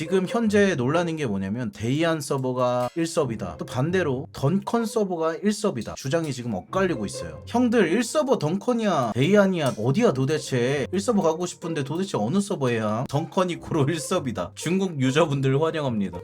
지금 현재 논란인 게 뭐냐면 데이안 서버가 1서비다. 또 반대로 던컨 서버가 1서비다. 주장이 지금 엇갈리고 있어요. 형들 1서버 던컨이야 데이안이야 어디야 도대체 1서버 가고 싶은데 도대체 어느 서버야? 던컨이 코로 1서비다. 중국 유저분들 환영합니다.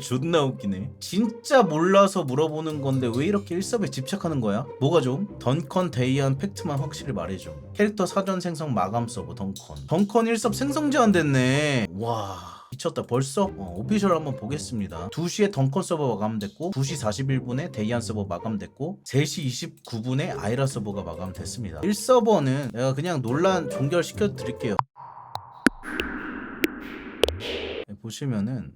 존나 웃기네. 진짜 몰라서 물어보는 건데 왜 이렇게 일섭에 집착하는 거야? 뭐가 좀? 던컨 데이안 팩트만 확실히 말해줘. 캐릭터 사전 생성 마감 서버 던컨. 던컨 일섭 생성 제한 됐네. 와. 미쳤다. 벌써? 어, 오피셜 한번 보겠습니다. 2시에 던컨 서버 마감됐고 2시 41분에 데이안 서버 마감됐고 3시 29분에 아이라 서버가 마감됐습니다. 1서버는 내가 그냥 논란 종결시켜 드릴게요. 네, 보시면은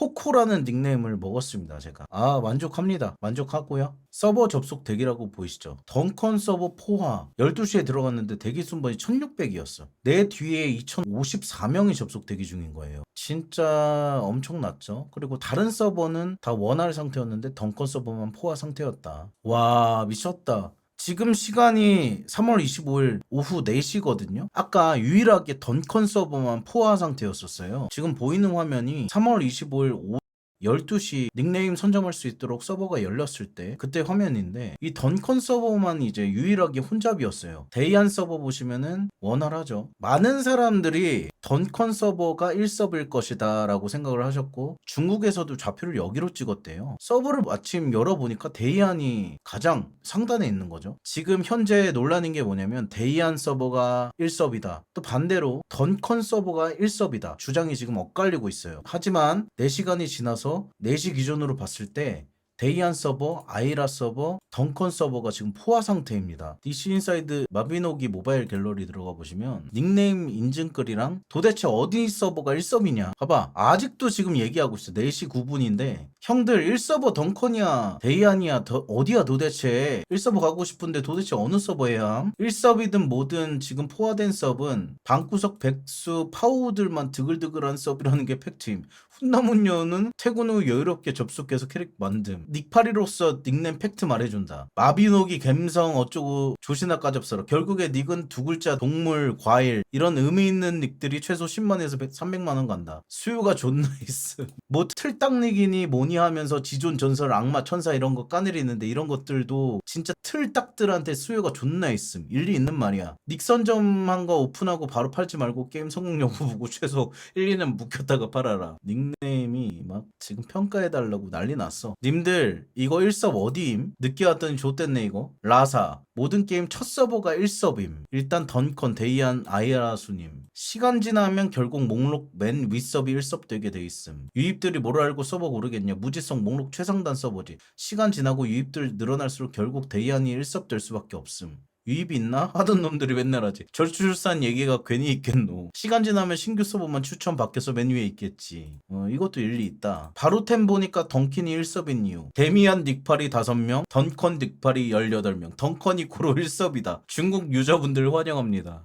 코코라는 닉네임을 먹었습니다 제가. 아 만족합니다. 만족하고요. 서버 접속 대기라고 보이시죠? 덩컨 서버 포화. 12시에 들어갔는데 대기 순번이 1600이었어. 내 뒤에 2054명이 접속 대기 중인 거예요. 진짜 엄청났죠? 그리고 다른 서버는 다 원활 상태였는데 덩컨 서버만 포화 상태였다. 와 미쳤다 지금 시간이 3월 25일 오후 4시거든요. 아까 유일하게 던컨 서버만 포화 상태였었어요. 지금 보이는 화면이 3월 25일 오후 12시 닉네임 선정할 수 있도록 서버가 열렸을 때 그때 화면인데 이 던컨 서버만 이제 유일하게 혼잡이었어요. 데이안 서버 보시면은 원활하죠. 많은 사람들이 던컨 서버가 1서버일 것이다 라고 생각을 하셨고 중국에서도 좌표를 여기로 찍었대요. 서버를 마침 열어보니까 데이안이 가장 상단에 있는 거죠. 지금 현재 논란인 게 뭐냐면 데이안 서버가 1서비다. 또 반대로 던컨 서버가 1서비다. 주장이 지금 엇갈리고 있어요. 하지만 4시간이 지나서 4시 기준으로 봤을 때 데이안 서버, 아이라 서버, 덩컨 서버가 지금 포화 상태입니다. DC 인사이드 마비노기 모바일 갤러리 들어가 보시면 닉네임 인증글이랑 도대체 어디 서버가 1서비냐? 봐봐. 아직도 지금 얘기하고 있어. 4시 9분인데 형들 1서버 덩컨이야 데이안이야 더, 어디야 도대체? 1서버 가고 싶은데 도대체 어느 서버야 1서비든 뭐든 지금 포화된 서브는 방구석 백수 파우들만 드글드글한 서브라는 게 팩트임. 훈나문녀는 퇴근 후 여유롭게 접속해서 캐릭 만듦. 닉파리로서 닉네임 팩트 말해준다. 마비노기 갬성 어쩌고 조시나 까잡서라 결국에 닉은 두 글자 동물 과일 이런 의미 있는 닉들이 최소 10만에서 100, 300만원 간다. 수요가 존나 있음. 뭐 틀딱닉이니 뭐니 하면서 지존 전설 악마 천사 이런 거 까내리는데 이런 것들도 진짜 틀딱들한테 수요가 존나 있음. 일리 있는 말이야. 닉 선점한 거 오픈하고 바로 팔지 말고 게임 성공 여부 보고 최소 1, 2년 묵혔다가 팔아라. 닉네임이 막 지금 평가해달라고 난리 났어. 님들 이거 1섭 어디임? 늦게 왔더니 좆됐네 이거. 라사. 모든 게임 첫 서버가 1섭임. 일단 던컨 데이안 아이라수님. 시간 지나면 결국 목록 맨 윗섭이 1섭 되게 돼 있음. 유입들이 뭘 알고 서버 고르겠냐 무지성 목록 최상단 서버지 시간 지나고 유입들 늘어날수록 결국 데이안이 1섭 될 수밖에 없음 유입이 있나? 하던 놈들이 맨날 하지. 절출산 얘기가 괜히 있겠노. 시간 지나면 신규 서버만 추천 바뀌어서 맨 위에 있겠지. 어, 이것도 일리 있다. 바로템 보니까 덩킨이 1서인 이유. 데미안 닉팔이 5명, 던컨 닉팔이 18명, 덩컨이 고로 1서이다. 중국 유저분들 환영합니다.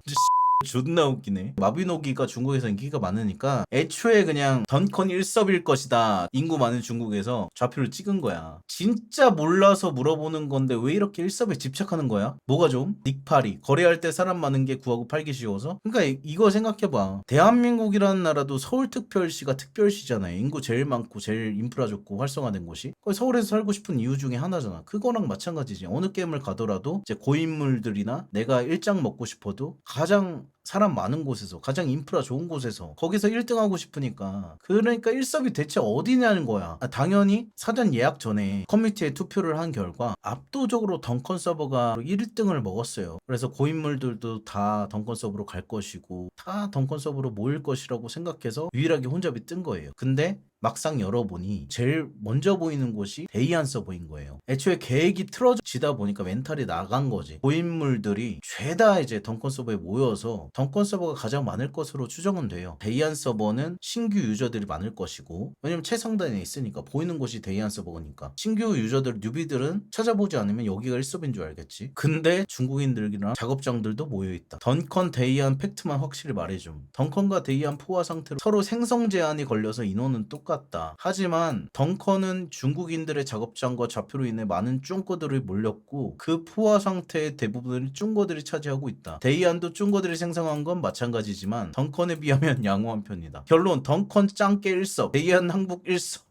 존나 웃기네. 마비노기가 중국에서 인기가 많으니까 애초에 그냥 던컨 1섭일 것이다. 인구 많은 중국에서 좌표를 찍은 거야. 진짜 몰라서 물어보는 건데 왜 이렇게 1섭에 집착하는 거야? 뭐가 좀? 닉파리. 거래할 때 사람 많은 게 구하고 팔기 쉬워서? 그러니까 이- 이거 생각해봐. 대한민국이라는 나라도 서울특별시가 특별시잖아요. 인구 제일 많고 제일 인프라 좋고 활성화된 곳이. 거기 서울에서 살고 싶은 이유 중에 하나잖아. 그거랑 마찬가지지. 어느 게임을 가더라도 이제 고인물들이나 내가 일장 먹고 싶어도 가장 사람 많은 곳에서 가장 인프라 좋은 곳에서 거기서 1등 하고 싶으니까. 그러니까 1섭이 대체 어디냐는 거야. 아, 당연히 사전 예약 전에 커뮤니티에 투표를 한 결과 압도적으로 덩컨 서버가 1등을 먹었어요. 그래서 고인물들도 다 덩컨 서버로 갈 것이고 다 덩컨 서버로 모일 것이라고 생각해서 유일하게 혼잡이 뜬 거예요. 근데 막상 열어보니 제일 먼저 보이는 곳이 데이안 서버인 거예요. 애초에 계획이 틀어지다 보니까 멘탈이 나간 거지. 고인물들이 죄다 이제 덩컨 서버에 모여서 덩컨 서버가 가장 많을 것으로 추정은 돼요. 데이안 서버는 신규 유저들이 많을 것이고 왜냐면 최상단에 있으니까 보이는 곳이 데이안 서버니까 신규 유저들 뉴비들은 찾아보지 않으면 여기가 1섭인 줄 알겠지. 근데 중국인들이랑 작업장들도 모여있다. 던컨 데이안 팩트만 확실히 말해줌. 던컨과 데이안 포화 상태로 서로 생성 제한이 걸려서 인원은 똑 똑같다. 하지만 덩컨은 중국인들의 작업장과 좌표로 인해 많은 쭝거들이 몰렸고 그 포화 상태의 대부분을 쭝거들이 차지하고 있다. 데이안도 쭝거들이 생성한 건 마찬가지지만 덩컨에 비하면 양호한 편이다. 결론 덩컨 짱깨 일섭, 데이안 항복 일섭.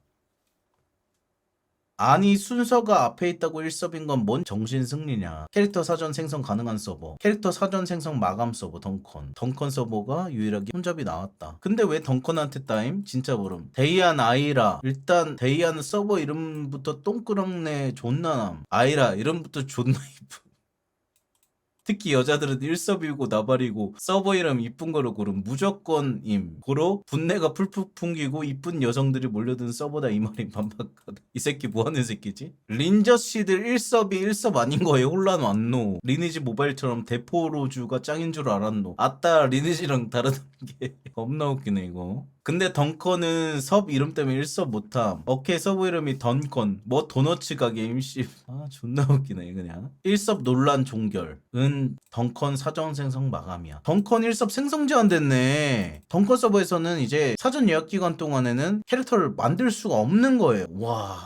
아니 순서가 앞에 있다고 일섭인 건 뭔 정신 승리냐. 캐릭터 사전 생성 가능한 서버 캐릭터 사전 생성 마감 서버 덩컨. 덩컨 서버가 유일하게 혼잡이 나왔다. 근데 왜 덩컨한테 따임? 진짜 모름. 데이안 아이라. 일단 데이안 서버 이름부터 똥끄렁내 존나남. 아이라 이름부터 존나 이쁨 특히 여자들은 일섭이고 나발이고 서버 이름 이쁜 거로 고른 무조건임. 고로 분내가 풀풀 풍기고 이쁜 여성들이 몰려든 서버다 이 말이 반박하다. 이 새끼 뭐하는 새끼지? 린저 씨들 일섭이 일섭 아닌 거에 혼란 왔노. 리니지 모바일처럼 대포로주가 짱인 줄 알았노. 아따 리니지랑 다르다는 게 겁나 웃기네 이거 근데 덩컨은 섭 이름 때문에 일섭 못함. 어케 서버 이름이 던컨. 뭐 도너츠 가게 임씨. 아 존나 웃기네 그냥. 일섭 논란 종결. 은 덩컨 사전 생성 마감이야. 덩컨 일섭 생성 제한 됐네. 덩컨 서버에서는 이제 사전 예약 기간 동안에는 캐릭터를 만들 수가 없는 거예요. 와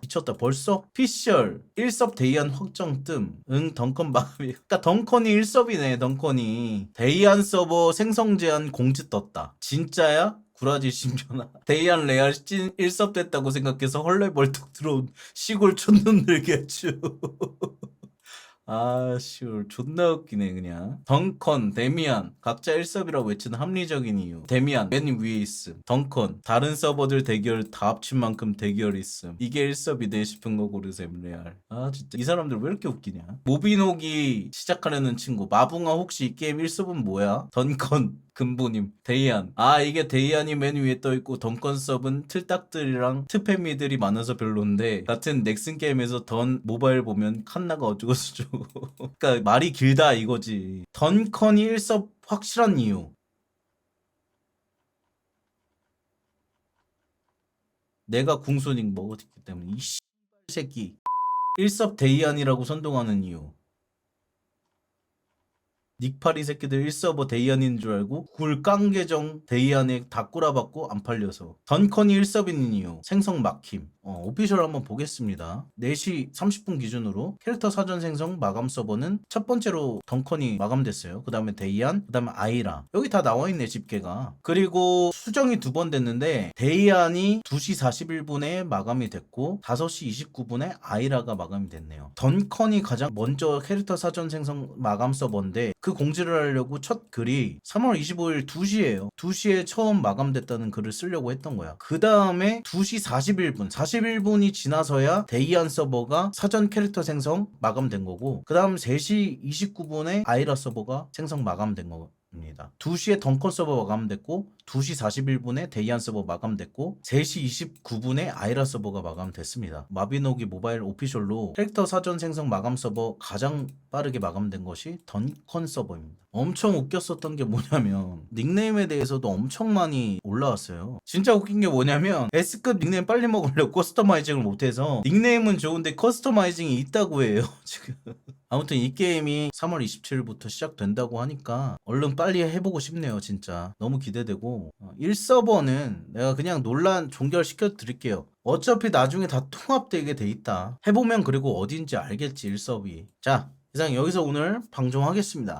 미쳤다. 벌써 피셜 1섭 데이안 확정 뜸응 덩컨 마감이. 그니까 덩컨이 1섭이네 덩컨이. 데이안 서버 생성 제한 공지 떴다. 진짜야? 구라지 심전아 데이안 레알 찐 1섭 됐다고 생각해서 헐레벌떡 들어온 시골 촌놈들겠죠 아, 씨울 존나 웃기네 그냥. 덩컨, 데미안 각자 1섭이라고 외치는 합리적인 이유. 데미안 맨 위에 있음. 덩컨 다른 서버들 대결 다 합친 만큼 대결 있음. 이게 1섭이네 싶은 거 고르셈 레알. 아 진짜 이 사람들 왜 이렇게 웃기냐. 모비노기 시작하려는 친구. 마붕아 혹시 이 게임 1섭은 뭐야? 덩컨 근보님, 데이안. 아, 이게 데이안이 맨 위에 떠있고, 덩컨 섭은 틀딱들이랑 트패미들이 많아서 별론데, 같은 넥슨 게임에서 던 모바일 보면 칸나가 어쩌고저쩌고. 그니까 말이 길다 이거지. 던컨이 1섭 확실한 이유. 내가 궁순익 먹었기 때문에, 이 씨, 새끼. 1섭 데이안이라고 선동하는 이유. 닉파리 새끼들 1서버 데이안인 줄 알고 굴깡 계정 데이안에 다 꼬라박고 안 팔려서. 던컨이 1서버인 이유 생성 막힘. 어, 오피셜 한번 보겠습니다. 4시 30분 기준으로 캐릭터 사전 생성 마감 서버는 첫 번째로 던컨이 마감됐어요. 그 다음에 데이안 그 다음에 아이라. 여기 다 나와있네 집계가. 그리고 수정이 두 번 됐는데 데이안이 2시 41분에 마감이 됐고 5시 29분에 아이라가 마감이 됐네요. 던컨이 가장 먼저 캐릭터 사전 생성 마감 서버인데 그 공지를 하려고 첫 글이 3월 25일 2시에요. 2시에 처음 마감됐다는 글을 쓰려고 했던 거야. 그 다음에 2시 41분, 41분이 지나서야 데이안 서버가 사전 캐릭터 생성 마감된 거고, 그 다음 3시 29분에 아이라 서버가 생성 마감된 거. 입니다. 2시에 덩컨 서버 마감됐고 2시 41분에 데이안 서버 마감됐고 3시 29분에 아이라 서버가 마감됐습니다. 마비노기 모바일 오피셜로 캐릭터 사전 생성 마감 서버 가장 빠르게 마감된 것이 던컨 서버입니다. 엄청 웃겼었던 게 뭐냐면 닉네임에 대해서도 엄청 많이 올라왔어요. 진짜 웃긴 게 뭐냐면 S급 닉네임 빨리 먹으려고 커스터마이징을 못해서 닉네임은 좋은데 커스터마이징이 있다고 해요. 지금. 아무튼 이 게임이 3월 27일부터 시작된다고 하니까 얼른 빨리 해보고 싶네요 진짜. 너무 기대되고. 1서버는 내가 그냥 논란 종결시켜 드릴게요. 어차피 나중에 다 통합되게 돼 있다. 해보면 그리고 어딘지 알겠지 1서비. 자 이상 여기서 오늘 방송하겠습니다